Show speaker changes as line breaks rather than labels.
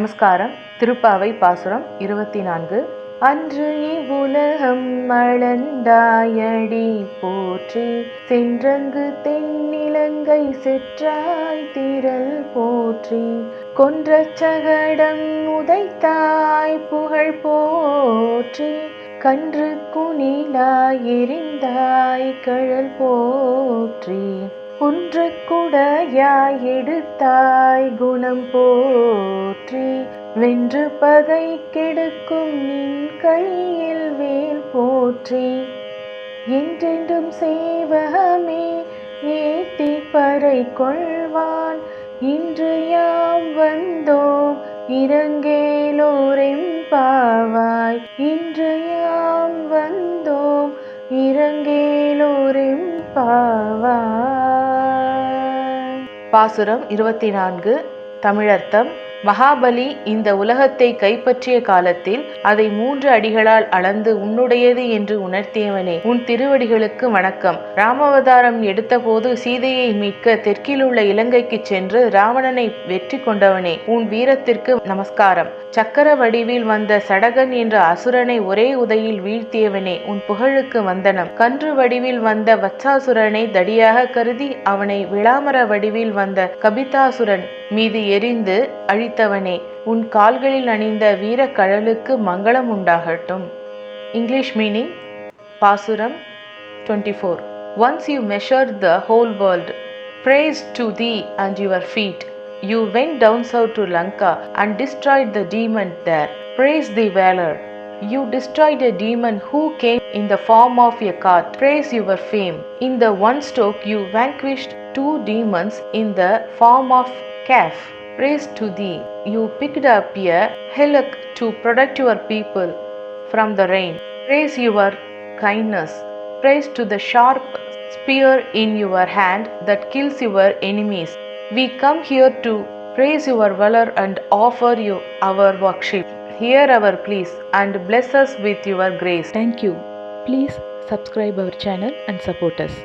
நமஸ்காரம். திருப்பாவை பாசுரம் இருபத்தி நான்கு அன்று இவ்வுலகம் மழந்தாயடி போற்றி சென்றங்கு தென்னிலங்கை செற்றாய் திரள் போற்றி கொன்ற சகடம் உதைத்தாய் புகழ் போற்றி கன்று குனிலாய் எரிந்தாய் கழல் போற்றி. குன்று குடையாய் எடுத்தாய் குணம் போற்றி. வென்று பகை கெடுக்கும் நின் கையில் வேல் போற்றி. என்றென்றும் சேவகமே ஏத்தி பறை கொள்வான். இன்று யாம் வந்தோம் இரங்கேலோரெம்பாவாய் இன்று யாம் வந்தோம் இரங்கேலோரெம்பாவாய் பாசுரம் இருபத்தி நான்கு தமிழர்த்தம் மகாபலி இந்த உலகத்தை கைப்பற்றிய காலத்தில் அதை மூன்று அடிகளால் அளந்து உன்னுடையது என்று உணர்த்தியவனே. உன் திருவடிகளுக்கு வணக்கம். ராமவதாரம் எடுத்தபோது சீதையை மீட்க தெற்கில் உள்ள இலங்கைக்கு சென்று ராவணனை வெற்றி கொண்டவனே. உன் வீரத்திற்கு நமஸ்காரம். சக்கர வடிவில் வந்த சடகன் என்ற அசுரனை ஒரே உதையில் வீழ்த்தியவனே. உன் புகழுக்கு வந்தனம். கன்று வடிவில் வந்த வத்சாசுரனை தடியாக கருதி அவனை விளாமர வடிவில் வந்த கபிதாசுரன் மீது எரிந்து அழித்தவனே உன் கால்களில் அணிந்த வீர கழலுக்கு மங்களம் உண்டாகட்டும் இங்கிலீஷ் மீனிங் பாசுரம் twenty four once you measure the whole world praise to thee and your feet you went down south to lanka and destroyed the demon there praise the valor you destroyed a demon who came in the form of a cart. Praise your fame. In the one stroke, you vanquished two demons in the form of calf. Praise to thee. You picked up a hillock to protect your people from the rain. Praise your kindness. Praise to the sharp spear in your hand that kills your enemies. We come here to praise your valor and offer you our worship. Hear our pleas and bless us with your grace.
Thank you. Please subscribe our channel and support us.